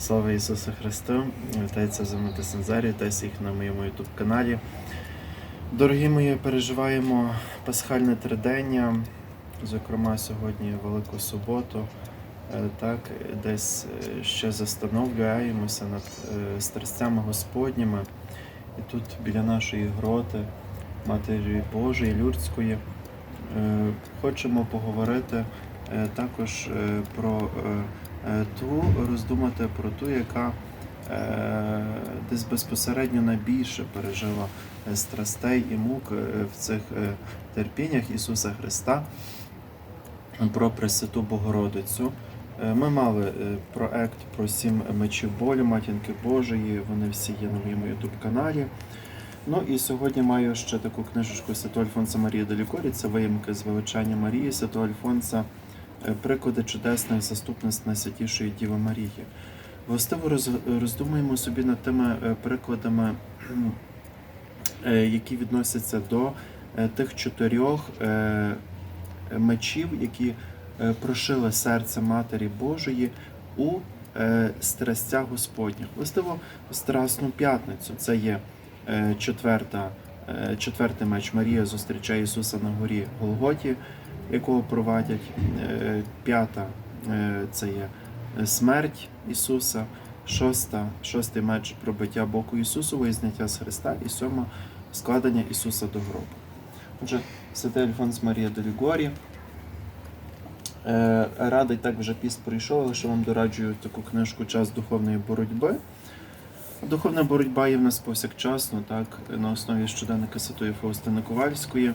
Слава Ісусу Христу! Вітається з вами Тесензарі, та всіх на моєму ютуб каналі. Дорогі мої, переживаємо пасхальне тридення, зокрема сьогодні Велику суботу. Е, Так, десь е, ще застановлюємося над е, страстями Господніми. І тут біля нашої гроти, Матері Божої, Люрської, е, хочемо поговорити також про ту, роздумати про ту, яка е, десь безпосередньо найбільше пережила е, страстей і мук е, в цих е, терпіннях Ісуса Христа про Пресвяту Богородицю. Е, Ми мали е, проект про сім мечів болю Матінки Божої. Вони всі є на моєму ютуб каналі. Ну і сьогодні маю ще таку книжечку Святого Альфонса Марії Делікорі. Це виїмки з величання Марії, Святого Альфонса, е, приклади чудесних заступництв Найсвятішої Діви Марії. Властиво роздумуємо собі над тими е, прикладами, е, які відносяться до е, тих чотирьох е, мечів, які е, прошили серце Матері Божої у е, страстях Господніх. Властиво Страсну п'ятницю це є е, четверта, е, четвертий меч Марія зустрічає Ісуса на горі Голготі, якого провадять. Е, П'ята е, це є смерть Ісуса. Шоста, шостий меч пробиття боку Ісусового і зняття з Христа, і сьома складення Ісуса до гробу. Отже, святий Альфонс Марія де Лігорі. Е, Радий так вже піст прийшов, але що вам дораджую таку книжку Час духовної боротьби. Духовна боротьба є в нас повсякчасно, так, на основі щоденника Святої Фаустини Ковальської.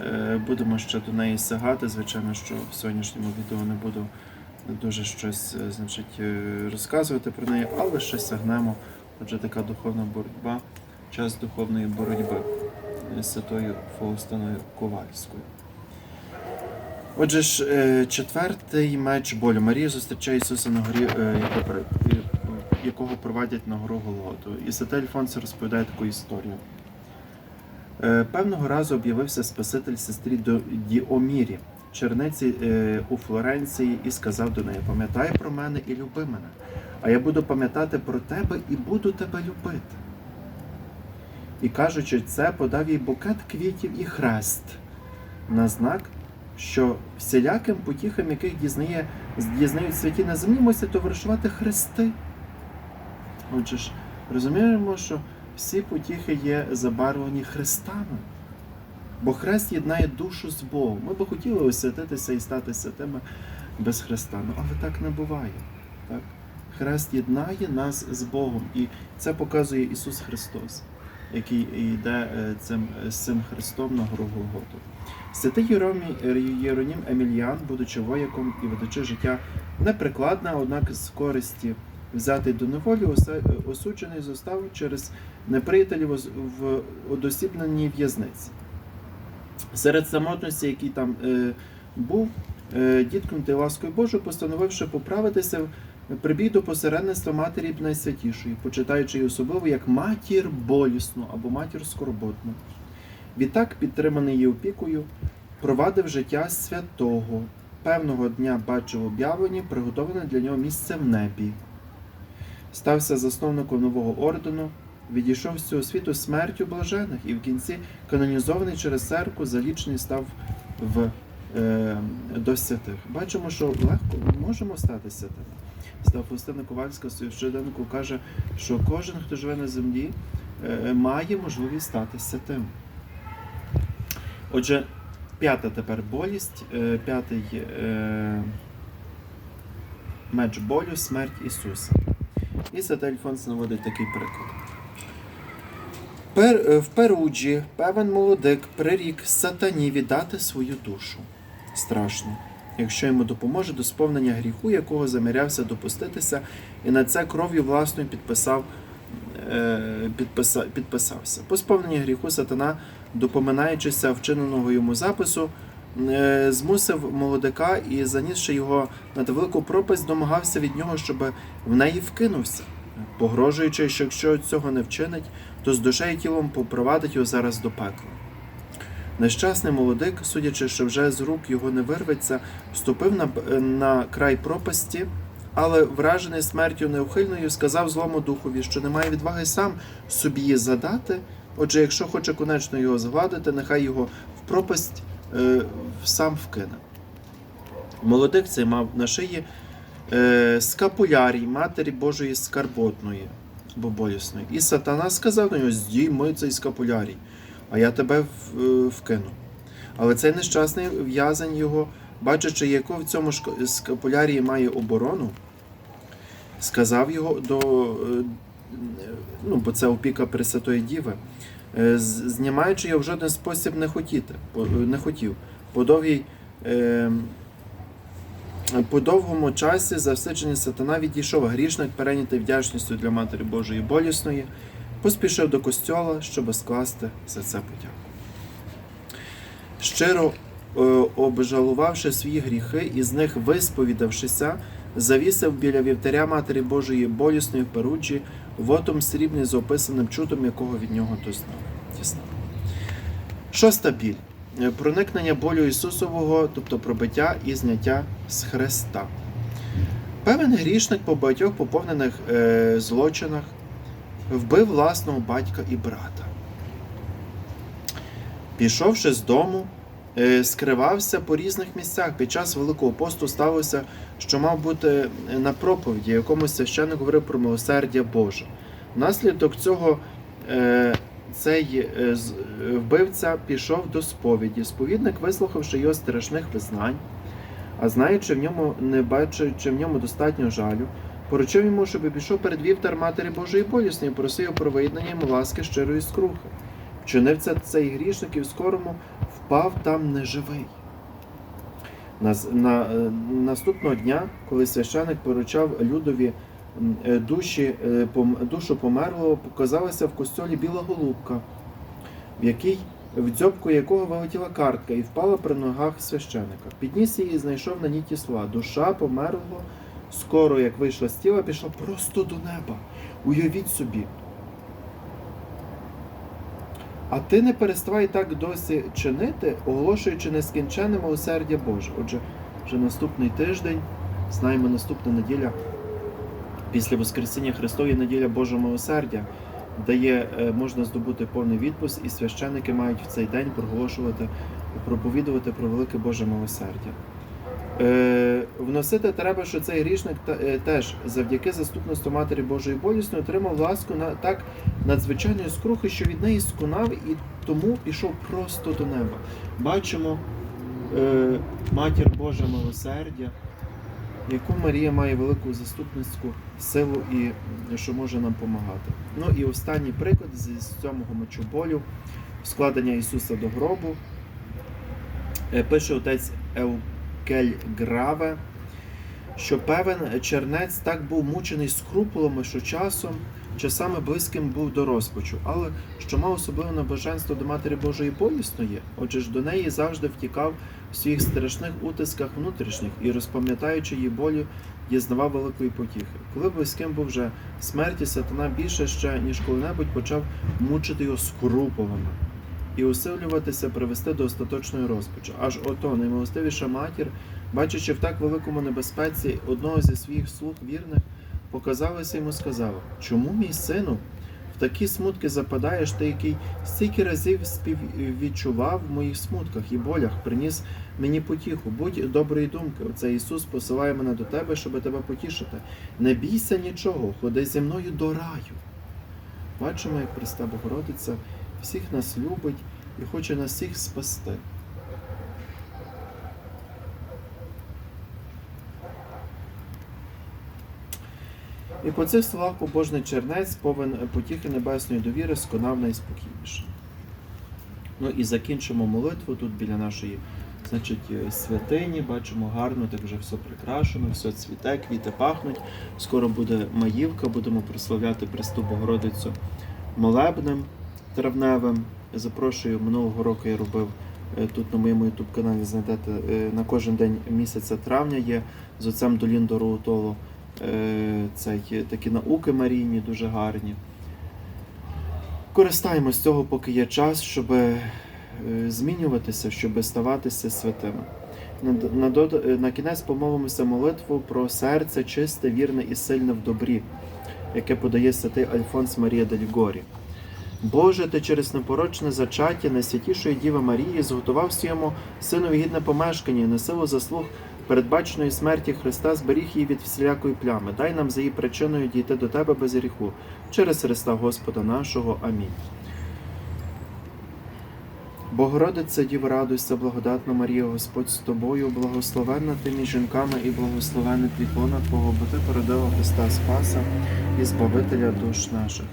Е, Будемо ще до неї сягати. Звичайно, що в сьогоднішньому відео не буду дуже щось е, значить, е, розказувати про неї, але ще сягнемо. Отже, така духовна боротьба, час духовної боротьби з Святою Фаустиною Ковальською. Отже ж, четвертий меч болю. Марія зустрічає Ісуса на горі, якого провадять на гору Голготу. І святий Альфонс розповідає таку історію. Е, Певного разу об'явився Спаситель сестрі До- Діомірі, черниці е, у Флоренції, і сказав до неї: Пам'ятай про мене і люби мене, а я буду пам'ятати про тебе і буду тебе любити. І кажучи це, подав їй букет квітів і хрест на знак, що всіляким потіхам, яких дізнає, дізнають святі на землі, мусять товаришувати хрести. Отже ж, розуміємо, що всі потіхи є забарвлені хрестами. Бо хрест єднає душу з Богом. Ми би хотіли освятитися і стати святими без Христа. Ну, але так не буває. Так? Хрест єднає нас з Богом. І це показує Ісус Христос, який йде е, цим, з цим Христом на гору Голготу. Святий Єромі- Єронім Емільян, будучи вояком і ведучи життя неприкладне, однак з користі взятий до неволі, осуджений зостав через неприятелів в одосібненій в'язниці. Серед самотності, який там е, був, е, діткнутий ласкою Божою, постановивши поправитися, прибіг до посередництва матері Найсвятішої, почитаючи її особливо як матір болісну або матір скорботну. Відтак, підтриманий її опікою, провадив життя святого. Певного дня бачив об'явлення, приготовлене для нього місце в небі. Стався засновником нового ордену, відійшов з цього світу смертю блажених і в кінці канонізований через церкву, залічений став в, е, до святих. Бачимо, що легко ми можемо стати святими. Фаустина Ковальська щоденнику каже, що кожен, хто живе на землі, е, має можливість стати святим. Отже, п'ята тепер болість, е, п'ятий е, меч болю, смерть Ісуса. І святий наводить такий приклад. Пер, е, в Перуджі певен молодик прирік сатані віддати свою душу. Страшно, якщо йому допоможе до сповнення гріху, якого замірявся допуститися, і на це кров'ю власною підписав, е, підписа, підписався. По сповненні гріху сатана, допоминаючися вчиненого йому запису, змусив молодика і, занісши його над велику пропасть, домагався від нього, щоб в неї вкинувся, погрожуючи, що якщо цього не вчинить, то з душею тілом попровадить його зараз до пекла. Нещасний молодик, судячи, що вже з рук його не вирветься, вступив на, на край пропасті, але вражений смертю неухильною, сказав злому духові, що немає відваги сам собі її задати. Отже, якщо хоче конечно його згладити, нехай його в пропасть е, сам вкине. Молодик цей мав на шиї е, скапулярій Матері Божої скарботної або болісної. І сатана сказав на нього: здійми цей скапулярій, а я тебе в- е, вкину. Але цей нещасний в'язень його, бачачи, яку в цьому скапулярії має оборону, сказав його до. е, Ну, бо це опіка Пресвятої Діви, знімаючи його в жоден спосіб не хотіти, не хотів. По довгій. Е, по довгому часі завсичений сатана відійшов, а грішник, перейнятий вдячністю для Матері Божої болісної, поспішив до костьола, щоб скласти за це подяку. Щиро е, обжалувавши свої гріхи і з них висповідавшися, завісив біля вівтаря Матері Божої болісної в Перуджі вотом срібний з описаним чутом, якого від нього. Дізнав. Шоста біль. Е, Проникнення болю Ісусового, тобто пробиття і зняття з Христа. Певен грішник по багатьох поповнених е, злочинах вбив власного батька і брата. Пішовши з дому, скривався по різних місцях. Під час Великого посту сталося, що мав бути на проповіді, якомусь священник говорив про милосердя Боже. Внаслідок цього е, цей е, е, вбивця пішов до сповіді. Сповідник, вислухавши його страшних визнань, а знаючи в ньому, не бачачи в ньому достатньо жалю, поручив йому, щоб пішов перед вівтар Матері Божої болісної, просив про виєднання йому ласки щирої скрухи. Вчинив це цей грішник і в скорому впав там неживий. На, на, е, наступного дня, коли священик поручав людові е, душі, е, душу померлого, показалася в костьолі біла голубка, в якій в дзьобку якого вилетіла картка і впала при ногах священика. Підніс її і знайшов на ній ті слова. Душа померлого, скоро, як вийшла з тіла, пішла просто до неба. Уявіть собі. А ти не переставай так досі чинити, оголошуючи нескінченне милосердя Боже. Отже, вже наступний тиждень, знаємо, наступна неділя після Воскресіння Христової неділя Божого милосердя, де є, е, можна здобути повний відпуск, і священники мають в цей день проголошувати, проповідувати про велике Боже милосердя. Е, вносити треба, що цей грішник е, теж завдяки заступництву Матері Божої болісної отримав ласку на так надзвичайної скрухи, що від неї скунав і тому пішов просто до неба. Бачимо е, Матір Божа милосердя, яку Марія має велику заступницьку силу і що може нам допомагати. Ну і останній приклад зі сьомого мочоболю, складення Ісуса до гробу. Е, Пише отець Еукель Граве, що певен чернець так був мучений скрупулами, що часом, часами близьким був до розпачу, але що мав особливе набоженство до Матері Божої болісної, отже ж до неї завжди втікав в своїх страшних утисках внутрішніх і, розпам'ятаючи її болю, дізнавав великої потіхи. Коли близьким був вже смерті, сатана більше ще, ніж коли-небудь почав мучити його скрупулами і усилюватися привести до остаточної розпачу. Аж ото наймилостивіша матір, бачачи в так великому небезпеці одного зі своїх слуг вірних, показалася йому сказала: Чому, мій сину, в такі смутки западаєш, ти, який стільки разів співвідчував в моїх смутках і болях, приніс мені потіху, будь доброї думки. Оце Ісус посилає мене до тебе, щоб тебе потішити. Не бійся нічого, ходи зі мною до раю. Бачимо, як Христа Богородиця всіх нас любить і хоче нас всіх спасти. І по цих словах побожний чернець повен потіхи небесної довіри сконав найспокійніше. Ну і закінчимо молитву тут біля нашої значить, святині. Бачимо гарно, так вже все прикрашено, все цвіте, квіти пахнуть. Скоро буде маївка, будемо прославляти Престу Богородицю молебнем травневим. Запрошую, минулого року я робив е, тут на моєму ютуб каналі, знайдете е, на кожен день місяця травня є з отцем Доліндо Роутоло. Е, Це є такі науки Марійні, дуже гарні. Користаємось цього, поки є час, щоб змінюватися, щоб ставатися святими. На, на, на кінець помолимося молитву про серце чисте, вірне і сильне в добрі, яке подає святий Альфонс Марія дель Горі. Боже, ти через непорочне зачаття найсвятішої Діви Марії зготував своєму синові гідне помешкання на силу заслуг передбаченої смерті Христа зберіг її від всілякої плями. Дай нам за її причиною дійти до Тебе без гріху. Через Христа Господа нашого. Амінь. Богородиця, Діва, радуйся, благодатна Марія, Господь з тобою, благословенна ти між жінками і благословенний лона Твого, бо ти породила Христа Спаса і Збавителя душ наших.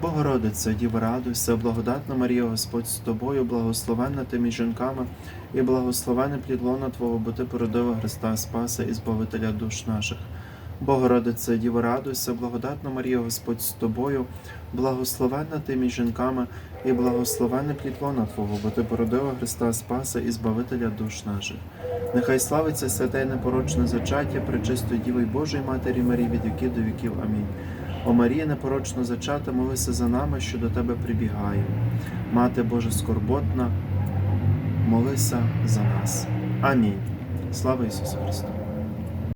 Богородиця, Діва, радуйся, благодатна Марія, Господь з тобою, благословенна ти між жінками і благословенний плід лона Твого, бо ти породила Христа Спаса і Збавителя душ наших. Богородиця, Діва, радуйся, благодатна Марія, Господь з тобою, благословенна ти між жінками і благословенний плід лона Твого, бо ти породила Христа Спаса і Збавителя душ наших. Нехай славиться святе непорочне зачаття пречистої Діви Божої Матері Марії від віків до віків. Амінь. О Марія, непорочно зачата, молися за нами, що до тебе прибігаємо. Мати Божа скорботна, молися за нас. Амінь. Слава Ісусу Христу!